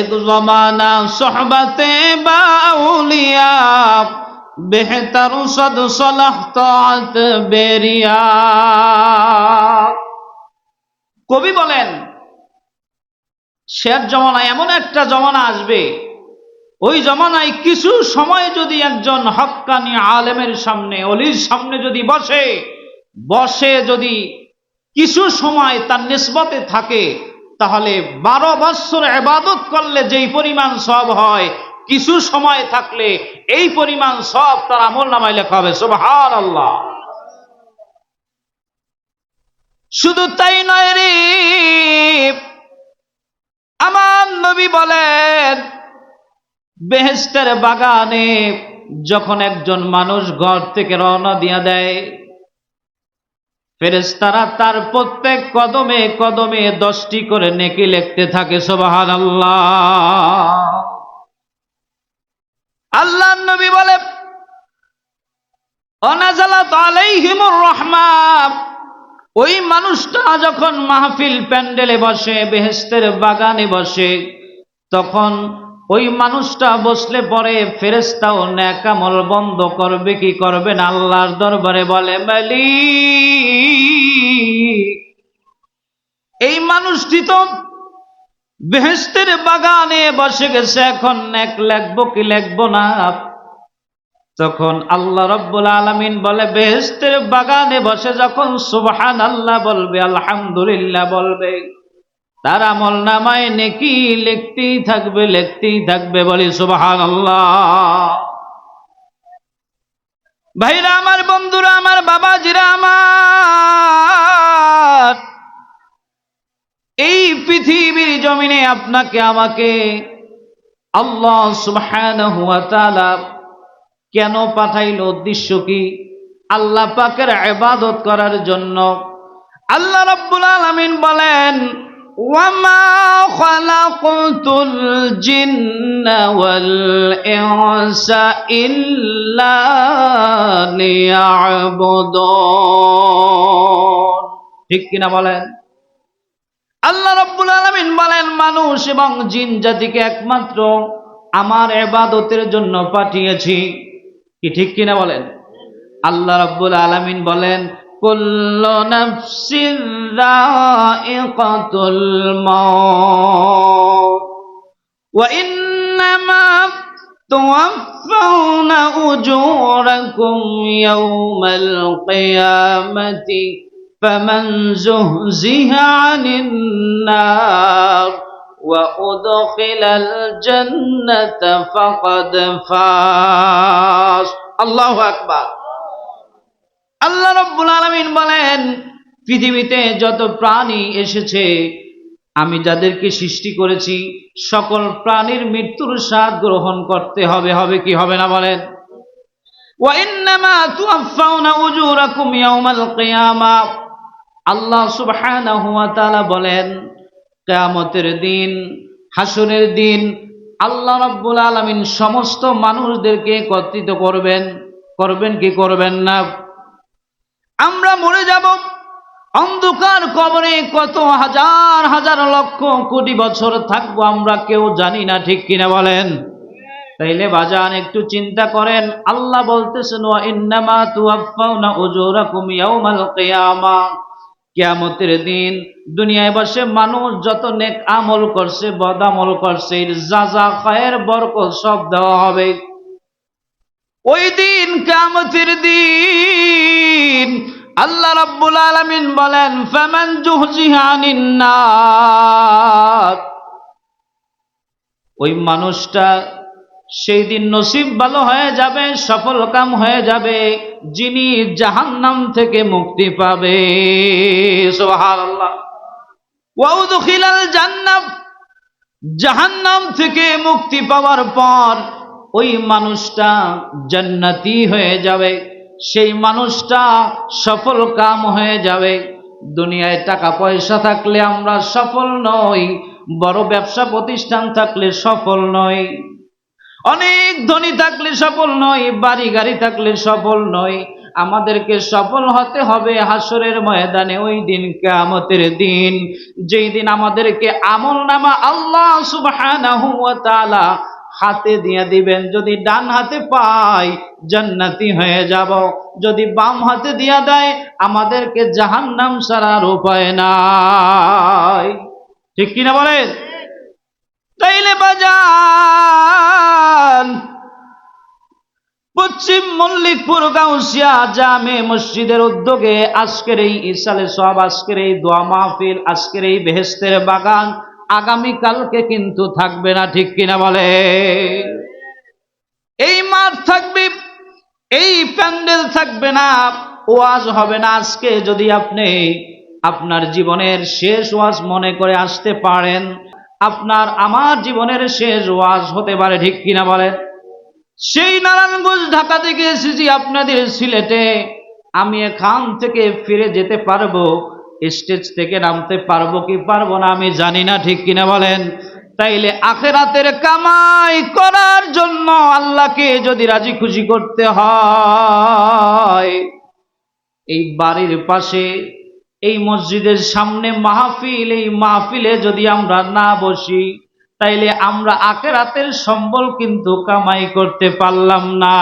এক জমানা সোহবতে বাউলিয়া বেহতর সদ সলাহ তাত বেরিয়া। কবি বলেন, শের জমানায় এমন একটা জমানা আসবে, ওই জমানায় কিছু সময় যদি একজন হক্কানি আলেমের সামনে, অলির সামনে যদি বসে বসে যদি কিছু সময় তার নিসবতে থাকে তাহলে বারো বৎসর এবাদত করলে যেই পরিমাণ সব হয়, কিছু সময় থাকলে এই পরিমাণ সব তার আমল নামায় লেখা হবে সুবহান আল্লাহ শুধু তাই নয় রে, আমার নবী বলেন বেহেস্তের বাগানে যখন একজন মানুষ ঘর থেকে রওনা দিয়া দেয় ফেরেস্তারা তার প্রত্যেক কদমে কদমে দশটি করে নেকি লিখতে থাকে সোবাহান আল্লাহ নবী বলে ওই মানুষটা যখন মাহফিল প্যান্ডেলে বসে বেহেস্তের বাগানে বসে, তখন ওই মানুষটা বসলে পরে ফেরেস্তাও ন্যাকামল বন্ধ করবে, কি করবে না? আল্লাহর দরবারে বলে মালি এই মানুষটি তো বেহেস্তের বাগানে বসে গেছে, এখন ন্যাক লেখবো কি লেখবো না। তখন আল্লাহ রব্বুল আলমিন বলে বেহেস্তের বাগানে বসে যখন সুবহান আল্লাহ বলবে, আলহামদুলিল্লাহ বলবে। তার আমল নামায় নেকি লিখতেই থাকবে লিখতেই থাকবে বলি সুবহান আল্লাহ ভাইরা, আমার বন্ধুরা, আমার বাবাজিরা, আমার এই পৃথিবীর জমিনে আপনাকে, আমাকে আল্লাহ সুবহানাহু ওয়া তাআলা কেন পাঠাইল উদ্দেশ্য কি? আল্লাহ পাকের ইবাদত করার জন্য। আল্লাহ রাব্বুল আলামিন বলেন, ওয়ামা ইল্লা ঠিক কিনা বলেন? আলামিন বলেন মানুষ এবং জিন জাতিকে একমাত্র আমার এবাদতের জন্য পাঠিয়েছি কি ঠিক কিনা বলেন আল্লাহ রাব্বুল আলামিন বলেন কুল্লু নাফসির রাইকাতুল মাউত ওয়া ইন্নামা توفون أجوركم يوم القيامة فمن زهزه عن النار وأدخل الجنة فقد فاز الله أكبر আল্লাহ রব্বুল আলমিন বলেন পৃথিবীতে যত প্রাণী এসেছে আমি যাদেরকে সৃষ্টি করেছি সকল প্রাণীর মৃত্যুর স্বাদ গ্রহণ করতে হবে হবে কি হবে না বলেন وإنما توفون أجوركم يوم القيامة আল্লাহ ওয়া বলেন, কিয়ামতের দিন, হাসরের দিন, আল্লাহ রাব্বুল আলামিন সমস্ত মানুষদেরকে একত্রিত করবেন। করবেন কি করবেন না? আমরা মরে যাব। অন্ধকার কবরে কত হাজার হাজার লক্ষ, কোটি বছর থাকব আমরা কেউ জানি না, ঠিক কিনা বলেন? তাইলে বাজান একটু চিন্তা করেন। আল্লাহ বলতেছেন ইন্নামা তুওয়াফাউনা উজুরাকুম ইয়াউমাল কিয়ামা। কিয়ামতের দিন দুনিয়ায় বসে মানুষ যত নেক আমল করছে, বদ আমল করছে যা খায়ের বরকত সব দেওয়া হবে। ওই দিন কিয়ামতের দিন আল্লাহ রাব্বুল আলামিন বলেন, ফামান জুহজিহা আনিন নার ওই মানুষটা সেই দিন নসিব ভালো হয়ে যাবে, সফল কাম হয়ে যাবে, যিনি জাহান্নাম থেকে মুক্তি পাবে। জান্নাত, জাহান্নাম থেকে মুক্তি পাওয়ার পর ওই মানুষটা জান্নাতি হয়ে যাবে, সেই মানুষটা সফল কাম হয়ে যাবে। দুনিয়ায় টাকা পয়সা থাকলে আমরা সফল নই, বড় ব্যবসা প্রতিষ্ঠান থাকলে সফল নই। অনেক ধনী থাকলে সফল নয় বাড়ি গাড়ি থাকলে সফল নয় আমাদেরকে সফল হতে হবে হাসরের ময়দানে ওই দিন কেয়ামতের দিন। যেই দিন আমাদেরকে আমল নামা আল্লাহ তাআলা হাতে দিয়ে দিবেন, যদি ডান হাতে পাই জান্নাতি হয়ে যাব। যদি বাম হাতে দিয়া দেয়, আমাদেরকে জাহান্নাম সারার উপায় নাই। ঠিক কিনা বলেন? তাইলে বাজান। পশ্চিম মল্লিকপুর গাউসিয়া জামে মসজিদের উদ্যোগে আজকের এই ইসালে সব আজকের এই দোয়া মাহফিল, আজকের এই বেহেস্তের বাগান আগামী কালকে কিন্তু থাকবে না, ঠিক কিনা বলে? এই মাঠ থাকবে, এই প্যান্ডেল থাকবে না, ওয়াজ হবে না। আজকে যদি আপনি আপনার জীবনের শেষ ওয়াজ মনে করে আসতে পারেন আপনার আমার জীবনের শেষ ওয়াজ হতে পারে, ঠিক কিনা বলেন? সেই নারায়ণগঞ্জ ঢাকা থেকে এসেছি আপনাদের সিলেটে। আমি এখান থেকে ফিরে যেতে পারব, স্টেজ থেকে নামতে পারব কি পারব না আমি জানি না, ঠিক কিনা বলেন? তাইলে আখেরাতের কামাই করার জন্য আল্লাহকে যদি রাজি খুশি করতে হয়, এই বাড়ির পাশে এই মসজিদের সামনে মাহফিল, এই মাহফিলে যদি আমরা না বসি, তাইলে আমরা আকেরাতের সম্বল কিন্তু কামাই করতে পারলাম না।